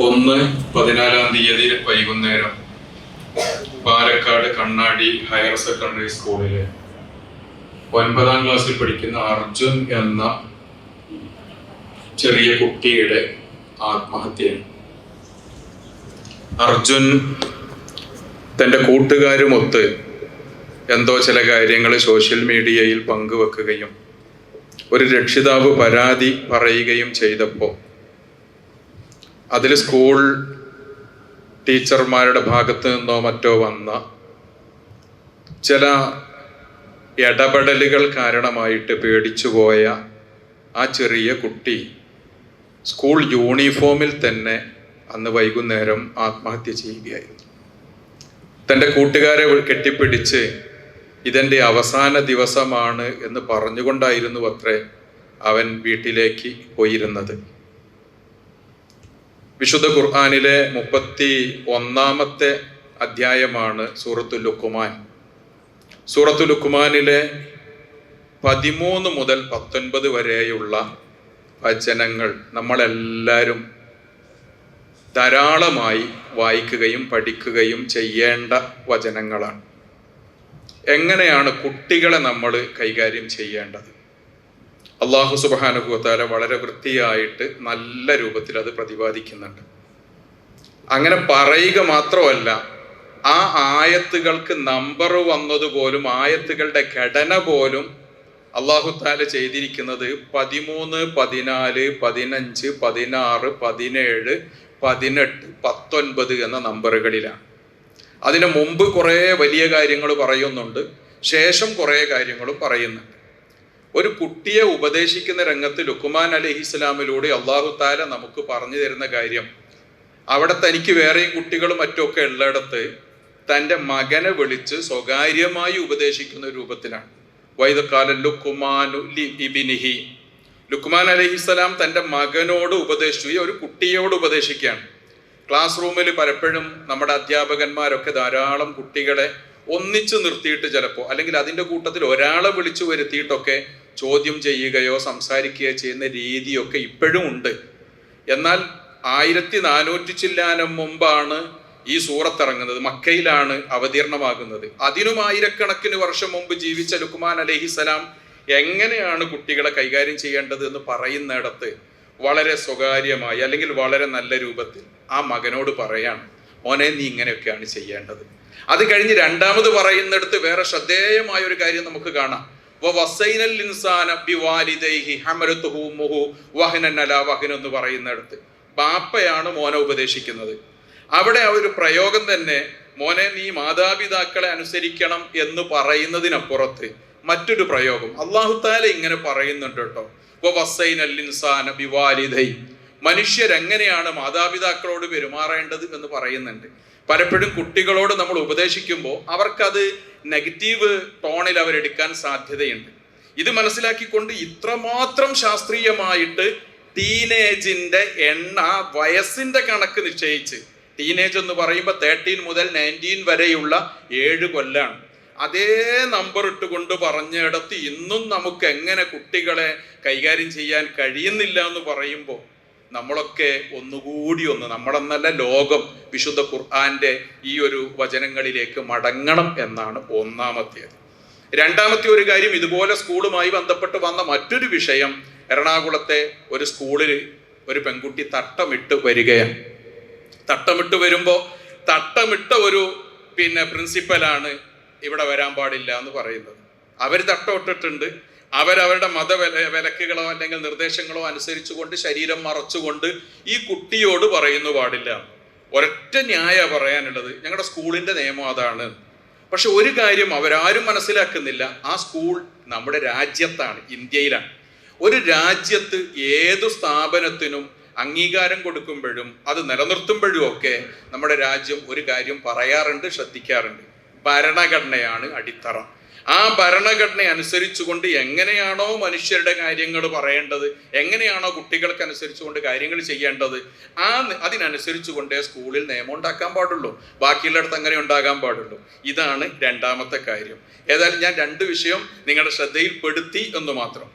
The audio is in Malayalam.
ഒന്ന് പതിനാലാം തീയതി വൈകുന്നേരം. പാലക്കാട് കണ്ണാടി ഹയർ സെക്കൻഡറി സ്കൂളിലെ. ഒൻപതാം ക്ലാസ്സിൽ പഠിക്കുന്ന അർജുൻ എന്ന ചെറിയ കുട്ടിയുടെ ആത്മഹത്യ അർജുൻ തന്റെ കൂട്ടുകാരുമൊത്ത് എന്തോ ചില കാര്യങ്ങൾ സോഷ്യൽ മീഡിയയിൽ പങ്കുവെക്കുകയും ഒരു രക്ഷിതാവ് പരാതി പറയുകയും ചെയ്തപ്പോൾ അതിൽ സ്കൂൾ ടീച്ചർമാരുടെ ഭാഗത്തു നിന്നോ മറ്റോ വന്ന ചില ഇടപെടലുകൾ കാരണമായിട്ട് പേടിച്ചുപോയ ആ ചെറിയ കുട്ടി സ്കൂൾ യൂണിഫോമിൽ തന്നെ അന്ന് വൈകുന്നേരം ആത്മഹത്യ ചെയ്യുകയായിരുന്നു. തന്റെ കൂട്ടുകാരെ കെട്ടിപ്പിടിച്ച് ഇതെന്റെ അവസാന ദിവസമാണ് എന്ന് പറഞ്ഞുകൊണ്ടായിരുന്നു അത്രേ അവൻ വീട്ടിലേക്ക് പോയിരുന്നത്. വിശുദ്ധ ഖുർആാനിലെ മുപ്പത്തി ഒന്നാമത്തെ അധ്യായമാണ് സൂറത്തു ലുക്കുമാൻ സൂറത്തു ലുക്കുമാനിലെ പതിമൂന്ന് മുതൽ പത്തൊൻപത് വരെയുള്ള വചനങ്ങൾ നമ്മളെല്ലാവരും ധാരാളമായി വായിക്കുകയും പഠിക്കുകയും ചെയ്യേണ്ട വചനങ്ങളാണ്. എങ്ങനെയാണ് കുട്ടികളെ നമ്മൾ കൈകാര്യം ചെയ്യേണ്ടത്? അള്ളാഹു സുബാനുഭവത്താല വളരെ വൃത്തിയായിട്ട് നല്ല രൂപത്തിൽ അത് പ്രതിപാദിക്കുന്നുണ്ട്. അങ്ങനെ പറയുക മാത്രമല്ല ആ ആയത്തുകൾക്ക് നമ്പർ വന്നതുപോലും ആയത്തുകളുടെ ഘടന പോലും അള്ളാഹു താല ചെയ്തിരിക്കുന്നത് പതിമൂന്ന് പതിനാല് പതിനഞ്ച് പതിനാറ് പതിനേഴ് പതിനെട്ട് പത്തൊൻപത് എന്ന നമ്പറുകളിലാണ് അതിനു മുമ്പ് കുറേ വലിയ കാര്യങ്ങൾ പറയുന്നുണ്ട് ശേഷം കുറേ കാര്യങ്ങളും പറയുന്നുണ്ട്. ഒരു കുട്ടിയെ ഉപദേശിക്കുന്ന രംഗത്ത് ലുക്കുമാൻ അലഹി ഇസ്ലാമിലൂടെ അള്ളാഹു താല നമുക്ക് പറഞ്ഞു തരുന്ന കാര്യം അവിടെ തനിക്ക് വേറെയും കുട്ടികളും മറ്റുമൊക്കെ ഉള്ളിടത്ത് തന്റെ മകനെ വിളിച്ച് സ്വകാര്യമായി ഉപദേശിക്കുന്ന രൂപത്തിലാണ്. വൈദക്കാലൻ ലുക്കുമാനു ഇബിനിഹി. ലുക്കുമാൻ അലഹിസ്സലാം തന്റെ മകനോട് ഉപദേശിച്ചു. ഈ ഒരു കുട്ടിയോട് ഉപദേശിക്കുകയാണ്. ക്ലാസ് റൂമിൽ പലപ്പോഴും നമ്മുടെ അധ്യാപകന്മാരൊക്കെ ധാരാളം കുട്ടികളെ ഒന്നിച്ചു നിർത്തിയിട്ട് ചിലപ്പോൾ അല്ലെങ്കിൽ അതിന്റെ കൂട്ടത്തിൽ ഒരാളെ വിളിച്ചു വരുത്തിയിട്ടൊക്കെ ചോദ്യം ചെയ്യുകയോ സംസാരിക്കുകയോ ചെയ്യുന്ന രീതിയൊക്കെ ഇപ്പോഴും ഉണ്ട്. എന്നാൽ ആയിരത്തി നാനൂറ്റി ചില്ലാനം മുമ്പാണ് ഈ സൂറത്തിറങ്ങുന്നത് മക്കയിലാണ് അവതീർണമാകുന്നത്. അതിനും ആയിരക്കണക്കിന് വർഷം മുമ്പ് ജീവിച്ച ലുക്മാൻ അലഹിസലാം എങ്ങനെയാണ് കുട്ടികളെ കൈകാര്യം ചെയ്യേണ്ടത് എന്ന് പറയുന്നിടത്ത് വളരെ സ്വകാര്യമായി അല്ലെങ്കിൽ വളരെ നല്ല രൂപത്തിൽ ആ മകനോട് പറയാണ് മോനെ നീ ഇങ്ങനെയൊക്കെയാണ് ചെയ്യേണ്ടത്. അത് കഴിഞ്ഞ് രണ്ടാമത് പറയുന്നിടത്ത് വേറെ ശ്രദ്ധേയമായ ഒരു കാര്യം നമുക്ക് കാണാം. എന്ന് പറയുന്നിടത്ത്. ബാപ്പയാണ് മോനെ ഉപദേശിക്കുന്നത്. അവിടെ ആ ഒരു പ്രയോഗം തന്നെ മോനെ നീ മാതാപിതാക്കളെ അനുസരിക്കണം എന്ന് പറയുന്നതിനപ്പുറത്ത് മറ്റൊരു പ്രയോഗം. അള്ളാഹു താല ഇങ്ങനെ പറയുന്നുണ്ട് കേട്ടോ. മനുഷ്യരെങ്ങനെയാണ് മാതാപിതാക്കളോട് പെരുമാറേണ്ടത് എന്ന് പറയുന്നുണ്ട്. പലപ്പോഴും കുട്ടികളോട് നമ്മൾ ഉപദേശിക്കുമ്പോൾ അവർക്കത് നെഗറ്റീവ് ടോണിൽ അവരെടുക്കാൻ സാധ്യതയുണ്ട്. ഇത് മനസ്സിലാക്കിക്കൊണ്ട് ഇത്രമാത്രം ശാസ്ത്രീയമായിട്ട് ടീനേജിന്റെ എണ്ണ വയസ്സിന്റെ കണക്ക് നിശ്ചയിച്ച് ടീനേജ് എന്ന് പറയുമ്പോൾ തേർട്ടീൻ മുതൽ നയന്റീൻ വരെയുള്ള ഏഴ് കൊല്ലാണ്. അതേ നമ്പർ ഇട്ടുകൊണ്ട് പറഞ്ഞിടത്ത് ഇന്നും നമുക്ക് എങ്ങനെ കുട്ടികളെ കൈകാര്യം ചെയ്യാൻ കഴിയുന്നില്ല എന്ന് പറയുമ്പോൾ നമ്മളൊക്കെ ഒന്നുകൂടി ഒന്ന് നമ്മളെന്നല്ല ലോകം വിശുദ്ധ ഖുർആാന്റെ ഈ ഒരു വചനങ്ങളിലേക്ക് മടങ്ങണം എന്നാണ് ഒന്നാമത്തേത്. രണ്ടാമത്തെ ഒരു കാര്യം ഇതുപോലെ സ്കൂളുമായി ബന്ധപ്പെട്ട് വന്ന മറ്റൊരു വിഷയം എറണാകുളത്തെ ഒരു സ്കൂളിൽ ഒരു പെൺകുട്ടി തട്ടമിട്ട് വരികയാണ്. തട്ടമിട്ട് വരുമ്പോൾ തട്ടമിട്ട ഒരു പിന്നെ പ്രിൻസിപ്പലാണ് ഇവിടെ വരാൻ പാടില്ല എന്ന് പറയുന്നത്. അവർ തട്ടമിട്ടിട്ടുണ്ട്. അവരവരുടെ മത വിലക്കുകളോ അല്ലെങ്കിൽ നിർദ്ദേശങ്ങളോ അനുസരിച്ചുകൊണ്ട് ശരീരം മറച്ചുകൊണ്ട് ഈ കുട്ടിയോട് പറയുന്നു പാടില്ല. ഒരൊറ്റ ന്യായ പറയാനുള്ളത് ഞങ്ങളുടെ സ്കൂളിന്റെ നിയമം അതാണ്. പക്ഷെ ഒരു കാര്യം അവരാരും മനസ്സിലാക്കുന്നില്ല. ആ സ്കൂൾ നമ്മുടെ രാജ്യത്താണ് ഇന്ത്യയിലാണ്. ഒരു രാജ്യത്ത് ഏതു സ്ഥാപനത്തിനും അംഗീകാരം കൊടുക്കുമ്പോഴും അത് നിലനിർത്തുമ്പോഴും ഒക്കെ നമ്മുടെ രാജ്യം ഒരു കാര്യം പറയാറുണ്ട് ശ്രദ്ധിക്കാറുണ്ട്. ഭരണഘടനയാണ് അടിത്തറ. ആ ഭരണഘടന അനുസരിച്ചുകൊണ്ട് എങ്ങനെയാണോ മനുഷ്യരുടെ കാര്യങ്ങൾ പറയേണ്ടത് എങ്ങനെയാണോ കുട്ടികൾക്ക് അനുസരിച്ചുകൊണ്ട് കാര്യങ്ങൾ ചെയ്യേണ്ടത് ആ അതിനനുസരിച്ചുകൊണ്ടേ സ്കൂളിൽ നിയമം ഉണ്ടാക്കാൻ പാടുള്ളൂ. ബാക്കിയുള്ളിടത്ത് അങ്ങനെ ഉണ്ടാകാൻ പാടുള്ളൂ. ഇതാണ് രണ്ടാമത്തെ കാര്യം. ഏതായാലും ഞാൻ രണ്ട് വിഷയം നിങ്ങളുടെ ശ്രദ്ധയിൽപ്പെടുത്തി എന്ന് മാത്രം.